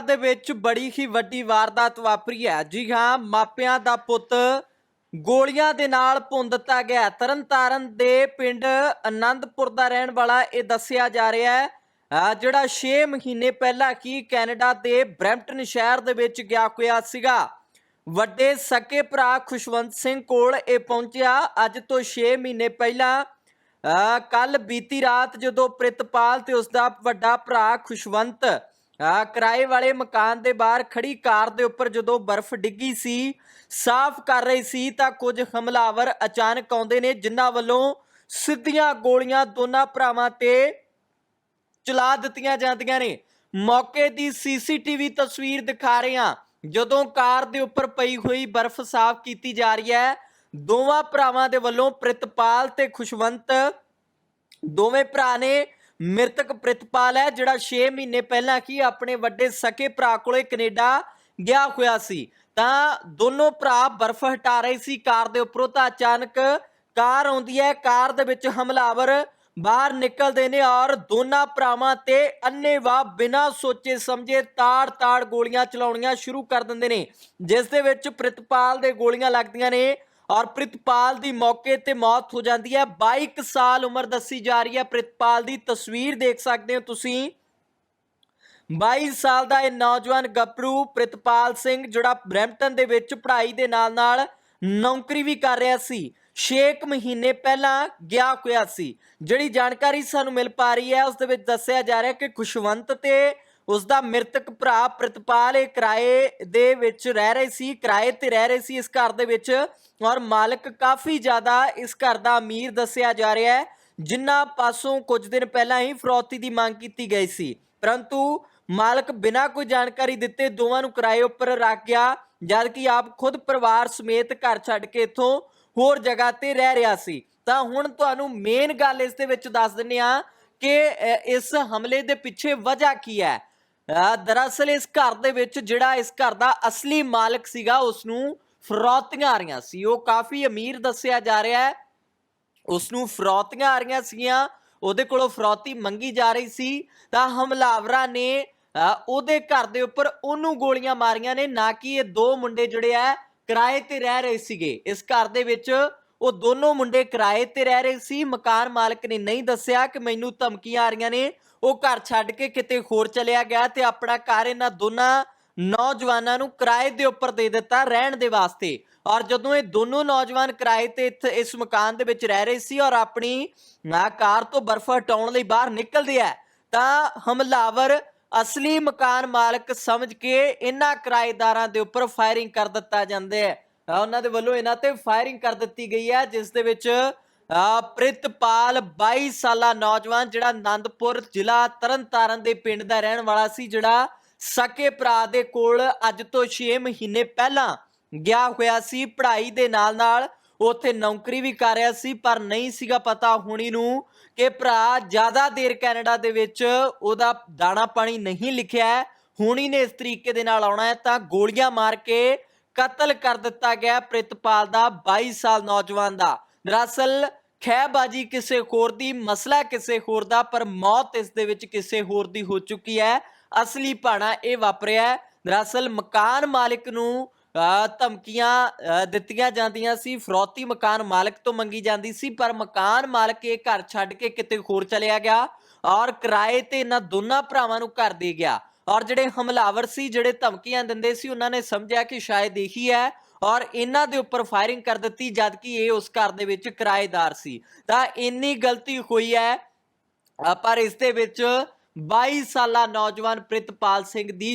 ਦੇ ਵਿੱਚ ਬੜੀ ਹੀ ਵੱਡੀ ਵਾਰਦਾਤ ਵਾਪਰੀ ਹੈ। ਜੀ ਹਾਂ, ਮਾਪਿਆਂ ਦਾ ਪੁੱਤ ਗੋਲੀਆਂ ਦੇ ਨਾਲ ਭੁੰਨ ਦਿੱਤਾ ਗਿਆ ਤਰਨਤਾਰਨ ਦੇ ਪਿੰਡ ਆਨੰਦਪੁਰ ਦਾ ਰਹਿਣ ਵਾਲਾ ਇਹ ਦੱਸਿਆ ਜਾ ਰਿਹਾ ਹੈ ਜਿਹੜਾ 6 ਮਹੀਨੇ ਪਹਿਲਾਂ ਕੀ ਕੈਨੇਡਾ ਦੇ ਬਰੈਂਪਟਨ ਸ਼ਹਿਰ ਦੇ ਵਿੱਚ ਗਿਆ ਹੋਇਆ ਸੀਗਾ। ਵੱਡੇ ਸਕੇ ਭਰਾ ਖੁਸ਼ਵੰਤ ਸਿੰਘ ਕੋਲ ਇਹ ਪਹੁੰਚਿਆ। ਅੱਜ ਤੋਂ 6 ਮਹੀਨੇ ਪਹਿਲਾਂ ਕੱਲ ਬੀਤੀ ਰਾਤ ਜਦੋਂ ਪ੍ਰਿਤਪਾਲ ਤੇ ਉਸ ਦਾ ਵੱਡਾ ਭਰਾ ਖੁਸ਼ਵੰਤ ਕਿਰਾਏ ਵਾਲੇ ਮਕਾਨ ਦੇ ਬਾਹਰ ਖੜੀ ਕਾਰ ਦੇ ਉੱਪਰ ਜਦੋਂ ਬਰਫ਼ ਡਿੱਗੀ ਸੀ, ਸਾਫ਼ ਕਰ ਰਹੀ ਸੀ, ਤਾਂ ਕੁਝ ਹਮਲਾਵਰ ਅਚਾਨਕ ਆਉਂਦੇ ਨੇ, ਜਿਨ੍ਹਾਂ ਵੱਲੋਂ ਸਿੱਧੀਆਂ ਗੋਲੀਆਂ ਦੋਨਾਂ ਭਰਾਵਾਂ ਤੇ ਚਲਾ ਦਿੱਤੀਆਂ ਜਾਂਦੀਆਂ ਨੇ। ਮੌਕੇ ਦੀ ਸੀਸੀਟੀਵੀ ਤਸਵੀਰ ਦਿਖਾ ਰਹੇ ਹਾਂ, ਜਦੋਂ ਕਾਰ ਦੇ ਉੱਪਰ ਪਈ ਹੋਈ ਬਰਫ਼ ਸਾਫ਼ ਕੀਤੀ ਜਾ ਰਹੀ ਹੈ, ਦੋਵਾਂ ਭਰਾਵਾਂ ਦੇ ਵੱਲੋਂ ਪ੍ਰਿਤਪਾਲ ਤੇ ਖੁਸ਼ਵੰਤ, ਦੋਵੇਂ ਭਰਾ ਨੇ ਮ੍ਰਿਤਕ ਪ੍ਰਿਤਪਾਲ ਹੈ, ਜਿਹੜਾ 6 ਮਹੀਨੇ ਪਹਿਲਾਂ ਕੀ ਆਪਣੇ ਵੱਡੇ ਸਕੇ ਭਰਾ ਕੋਲੇ ਕੈਨੇਡਾ ਗਿਆ ਹੋਇਆ ਸੀ। ਤਾਂ ਦੋਨੋਂ ਭਰਾ ਬਰਫ਼ ਹਟਾ ਰਹੇ ਸੀ ਕਾਰ ਦੇ ਉੱਪਰੋਂ, ਤਾਂ ਅਚਾਨਕ ਕਾਰ ਆਉਂਦੀ ਹੈ, ਕਾਰ ਦੇ ਵਿੱਚ ਹਮਲਾਵਰ ਬਾਹਰ ਨਿਕਲਦੇ ਨੇ ਔਰ ਦੋਨਾਂ ਭਰਾਵਾਂ ਤੇ ਅੰਨੇਵਾਹ ਬਿਨਾਂ ਸੋਚੇ ਸਮਝੇ ਤਾੜ-ਤਾੜ ਗੋਲੀਆਂ ਚਲਾਉਣੀਆਂ ਸ਼ੁਰੂ ਕਰ ਦਿੰਦੇ ਨੇ। ਜਿਸ ਦੇ ਵਿੱਚ ਪ੍ਰਿਤਪਾਲ ਦੇ ਗੋਲੀਆਂ ਲੱਗਦੀਆਂ ਨੇ। ਔਰ ਪ੍ਰਿਤਪਾਲ ਦੀ ਮੌਕੇ ਤੇ ਮੌਤ ਹੋ ਜਾਂਦੀ ਹੈ। 22 ਸਾਲ ਉਮਰ ਦੱਸੀ ਜਾ ਰਹੀ ਹੈ। ਪ੍ਰਿਤਪਾਲ ਦੀ ਤਸਵੀਰ ਦੇਖ ਸਕਦੇ ਹੋ ਤੁਸੀਂ। 22 ਸਾਲ ਦਾ ਇਹ ਨੌਜਵਾਨ ਗੱਭਰੂ ਪ੍ਰਿਤਪਾਲ ਸਿੰਘ, ਜਿਹੜਾ ਬਰੈਂਪਟਨ ਦੇ ਵਿੱਚ ਪੜ੍ਹਾਈ ਦੇ ਨਾਲ-ਨਾਲ ਨੌਕਰੀ ਵੀ ਕਰ ਰਿਹਾ ਸੀ। 6 ਮਹੀਨੇ ਪਹਿਲਾਂ ਗਿਆ ਹੋਇਆ ਸੀ। ਜਿਹੜੀ ਜਾਣਕਾਰੀ ਸਾਨੂੰ ਮਿਲ ਪਾ ਰਹੀ ਹੈ, ਉਸ ਦੇ ਵਿੱਚ ਦੱਸਿਆ ਜਾ ਰਿਹਾ ਕਿ ਖੁਸ਼ਵੰਤ ਤੇ ਉਸ ਦਾ ਮ੍ਰਿਤਕ ਭਰਾ ਪ੍ਰਿਤਪਾਲ ਇਹ ਕਿਰਾਏ ਦੇ ਵਿੱਚ ਰਹਿ ਰਹੇ ਸੀ, ਕਿਰਾਏ ਤੇ ਰਹਿ ਰਹੇ ਸੀ ਇਸ ਘਰ ਦੇ ਵਿੱਚ ਔਰ ਮਾਲਕ ਕਾਫੀ ਜ਼ਿਆਦਾ ਇਸ ਘਰ ਦਾ ਅਮੀਰ ਦੱਸਿਆ ਜਾ ਰਿਹਾ ਹੈ ਜਿਨ੍ਹਾਂ ਪਾਸੋਂ ਕੁਝ ਦਿਨ ਪਹਿਲਾਂ ਹੀ ਫਰੌਤੀ ਦੀ ਮੰਗ ਕੀਤੀ ਗਈ ਸੀ। ਪਰੰਤੂ ਮਾਲਕ ਬਿਨਾਂ ਕੋਈ ਜਾਣਕਾਰੀ ਦਿੱਤੇ ਦੋਵਾਂ ਨੂੰ ਕਿਰਾਏ ਉੱਪਰ ਰੱਖ ਗਿਆ ਜਦ ਕਿ ਆਪ ਖੁਦ ਪਰਿਵਾਰ ਸਮੇਤ ਘਰ ਛੱਡ ਕੇ ਇੱਥੋਂ ਹੋਰ ਜਗ੍ਹਾ ਤੇ ਰਹਿ ਰਿਹਾ ਸੀ। ਤਾਂ ਹੁਣ ਤੁਹਾਨੂੰ ਮੇਨ ਗੱਲ ਇਸ ਦੇ ਵਿੱਚ ਦੱਸ ਦਿੰਨੇ ਆ ਕਿ ਇਸ ਹਮਲੇ ਦੇ ਪਿੱਛੇ ਵਜ੍ਹਾ ਕੀ ਹੈ? ਦਰਅਸਲ ਇਸ ਘਰ ਦੇ ਵਿੱਚ ਜਿਹੜਾ ਇਸ ਘਰ ਦਾ ਅਸਲੀ ਮਾਲਕ ਸੀਗਾ ਉਸ ਨੂੰ ਫਰੌਤੀਆਂ ਆ ਰਹੀਆਂ ਸੀ। ਉਹ ਕਾਫੀ ਅਮੀਰ ਦੱਸਿਆ ਜਾ ਰਿਹਾ ਹੈ। ਉਸ ਨੂੰ ਫਰੌਤੀਆਂ ਆ ਰਹੀਆਂ ਸੀਗੀਆਂ। ਉਹਦੇ ਕੋਲੋਂ ਫਰੌਤੀ ਮੰਗੀ ਜਾ ਰਹੀ ਸੀ। ਤਾਂ ਹਮਲਾਵਰਾਂ ਨੇ ਉਹਦੇ ਘਰ ਦੇ ਉੱਪਰ ਉਹਨੂੰ ਗੋਲੀਆਂ ਮਾਰੀਆਂ ਨੇ। ਨਾ ਕਿ ਇਹ ਦੋ ਮੁੰਡੇ ਜਿਹੜੇ ਆ ਕਿਰਾਏ ਤੇ ਰਹਿ ਰਹੇ ਸੀਗੇ। ਇਸ ਘਰ ਦੇ ਵਿੱਚ ਉਹ ਦੋਨੋਂ ਮੁੰਡੇ ਕਿਰਾਏ ਤੇ ਰਹਿ ਰਹੇ ਸੀ, ਮਕਾਨ ਮਾਲਕ ਨੇ ਨਹੀਂ ਦੱਸਿਆ ਕਿ ਮੈਨੂੰ ਧਮਕੀਆਂ ਆ ਰਹੀਆਂ ਨੇ। ਉਹ ਘਰ ਛੱਡ ਕੇ ਕਿਤੇ ਹੋਰ ਚਲਿਆ ਗਿਆ ਤੇ ਆਪਣਾ ਘਰ ਇਹਨਾਂ ਦੋਨਾਂ ਨੌਜਵਾਨਾਂ ਨੂੰ ਕਿਰਾਏ ਦੇ ਉੱਪਰ ਦੇ ਦਿੱਤਾ ਰਹਿਣ ਦੇ ਵਾਸਤੇ। ਔਰ ਜਦੋਂ ਇਹ ਦੋਨੋਂ ਨੌਜਵਾਨ ਕਿਰਾਏ ਤੇ ਇੱਥੇ ਇਸ ਮਕਾਨ ਦੇ ਵਿੱਚ ਰਹਿ ਰਹੇ ਸੀ ਔਰ ਆਪਣੀ ਨਾ ਕਾਰ ਤੋਂ ਬਰਫ਼ ਹਟਾਉਣ ਲਈ ਬਾਹਰ ਨਿਕਲਦੇ ਆ, ਤਾਂ ਹਮਲਾਵਰ ਅਸਲੀ ਮਕਾਨ ਮਾਲਕ ਸਮਝ ਕੇ ਇਹਨਾਂ ਕਿਰਾਏਦਾਰਾਂ ਦੇ ਉੱਪਰ ਫਾਇਰਿੰਗ ਕਰ ਦਿੱਤਾ ਜਾਂਦਾ ਹੈ। ਅਹ ਉਹਨਾਂ ਦੇ ਵੱਲੋਂ ਇਹਨਾਂ ਤੇ ਫਾਇਰਿੰਗ ਕਰ ਦਿੱਤੀ ਗਈ ਹੈ, ਜਿਸ ਦੇ ਵਿੱਚ ਅਹ ਪ੍ਰਿਤਪਾਲ 22 ਸਾਲਾ ਨੌਜਵਾਨ ਜਿਹੜਾ ਆਨੰਦਪੁਰ ਜ਼ਿਲ੍ਹਾ ਤਰਨਤਾਰਨ ਦੇ ਪਿੰਡ ਦਾ ਰਹਿਣ ਵਾਲਾ ਸੀ, ਜਿਹੜਾ ਸਕੇ ਭਰਾ ਦੇ ਕੋਲ ਅੱਜ ਤੋਂ 6 ਮਹੀਨੇ ਪਹਿਲਾਂ ਗਿਆ ਹੋਇਆ ਸੀ, ਪੜ੍ਹਾਈ ਦੇ ਨਾਲ ਨਾਲ ਉੱਥੇ ਨੌਕਰੀ ਵੀ ਕਰ ਰਿਹਾ ਸੀ, ਪਰ ਨਹੀਂ ਸੀਗਾ ਪਤਾ ਹੁਣੀ ਨੂੰ ਕਿ ਭਰਾ ਜ਼ਿਆਦਾ ਦੇਰ ਕੈਨੇਡਾ ਦੇ ਵਿੱਚ ਉਹਦਾ ਦਾਣਾ ਪਾਣੀ ਨਹੀਂ ਲਿਖਿਆ ਹੈ, ਹੁਣੀ ਨੇ ਇਸ ਤਰੀਕੇ ਦੇ ਨਾਲ ਆਉਣਾ ਹੈ, ਤਾਂ ਗੋਲੀਆਂ ਮਾਰ ਕੇ ਕਤਲ ਕਰ ਦਿੱਤਾ ਗਿਆ ਪ੍ਰਿਤਪਾਲ ਦਾ 22 ਸਾਲ ਨੌਜਵਾਨ ਦਾ। ਦਰਅਸਲ ਖਹਿਬਾਜੀ ਕਿਸੇ ਹੋਰ ਦੀ ਮਸਲਾ ਕਿਸੇ ਹੋਰ ਦਾ ਪਰ ਮੌਤ ਇਸ ਦੇ ਵਿੱਚ ਕਿਸੇ ਹੋਰ ਦੀ ਹੋ ਚੁੱਕੀ ਹੈ। ਅਸਲੀ ਭਾਣਾ ਇਹ ਵਾਪਰਿਆ ਹੈ। ਦਰਅਸਲ ਮਕਾਨ ਮਾਲਕ ਨੂੰ ਅ, ਧਮਕੀਆਂ ਦਿੱਤੀਆਂ ਜਾਂਦੀਆਂ ਸੀ। ਫਰੌਤੀ ਮਕਾਨ ਮਾਲਕ ਤੋਂ ਮੰਗੀ ਜਾਂਦੀ ਸੀ ਪਰ ਮਕਾਨ ਮਾਲਕ ਇਹ ਘਰ ਛੱਡ ਕੇ ਕਿਤੇ ਹੋਰ ਚਲਿਆ ਗਿਆ ਔਰ ਕਿਰਾਏ ਤੇ ਇਹਨਾਂ ਦੋਨਾਂ ਭਰਾਵਾਂ ਨੂੰ ਘਰ ਦੇ ਗਿਆ। ਔਰ ਜਿਹੜੇ ਹਮਲਾਵਰ ਸੀ, ਜਿਹੜੇ ਧਮਕੀਆਂ ਦਿੰਦੇ ਸੀ, ਉਹਨਾਂ ਨੇ ਸਮਝਿਆ ਕਿ ਸ਼ਾਇਦ ਇਹੀ ਹੈ ਔਰ ਇਹਨਾਂ ਦੇ ਉੱਪਰ ਫਾਇਰਿੰਗ ਕਰ ਦਿੱਤੀ ਜਦ ਕਿ ਇਹ ਉਸ ਘਰ ਦੇ ਵਿੱਚ ਕਿਰਾਏਦਾਰ ਸੀ। ਤਾਂ ਇੰਨੀ ਗਲਤੀ ਹੋਈ ਹੈ ਪਰ ਇਸ ਦੇ ਵਿੱਚ 22 ਸਾਲਾ ਨੌਜਵਾਨ ਪ੍ਰਿਤਪਾਲ ਸਿੰਘ ਦੀ